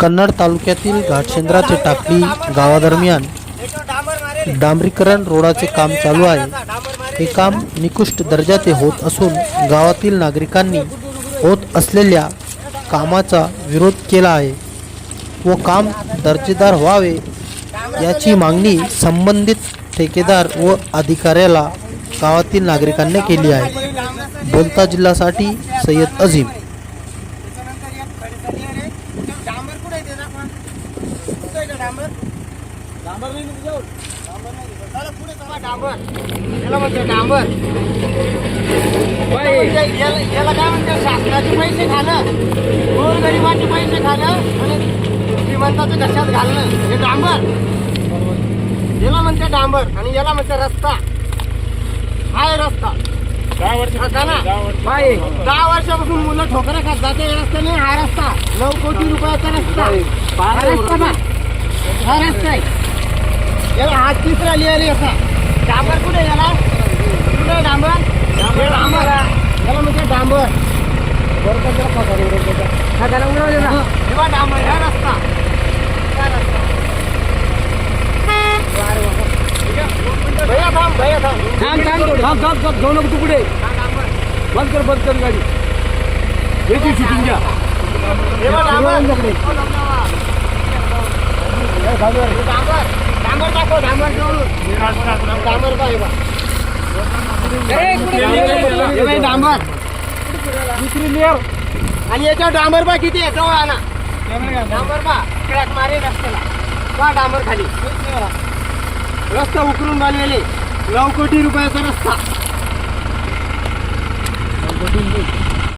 कन्नड तालुक्यातील घाटशेंद्रा ते टाकली गावादरम्यान डांबरीकरण रोडाचे काम चालू आहे. हे काम निकृष्ट दर्जाचे होत असून गावातील नागरिकांनी होत असलेल्या कामाचा विरोध केला आहे व काम दर्जेदार व्हावे याची मागणी संबंधित ठेकेदार व अधिकाऱ्याला गावातील नागरिकांनी केली आहे. बोलता जिल्ह्यासाठी सय्यद अझीम ते डांबर कुठे आहे ते दाखवा. कुठे आहे ते डांबर? डांबर नाही ना तुझ्यावर? डांबर नाही. चला पुढे चला, डांबर. याला म्हणते डांबर. याला याला- याला काय म्हणते शासनाचे पैसे खाणं गोरगरिबाचे पैसे खाणं आणि श्रीमंताच्या घशात घालणं हे डांबर याला म्हणते डांबर आणि याला म्हणते रस्ता हाय रस्ता दहा वर्षापासून मुलं ठोकरा खात जाते हे रस्ता नाही हा रस्ता. नऊ कोटी रुपयाचा रस्ता. हा रस्ता बा. हा रस्ता आहे. याला हा तिसरा लिहिली असा डांबर कुठे याला? कुठे डांबर? डांबर याला म्हणजे डांबर. हे. बा डांबर हा रस्ता. हा रस्ता. भैया थांब भैया थांब. थांब थांब. थांब थांब. थांब जाऊ नको तू पुढे डांबर बंद कर बंद कर गाडी. याची शूटिंग घ्या. डांबर का दुसरी लेअर आणि याच्यावर डांबर बा किती जवळ आणा डांबर बा क्रॅक मारे रस्त्याला. बा डांबर खाली. रस्ता उकरून बांधलेले नऊ कोटी रुपयाचा रस्ता.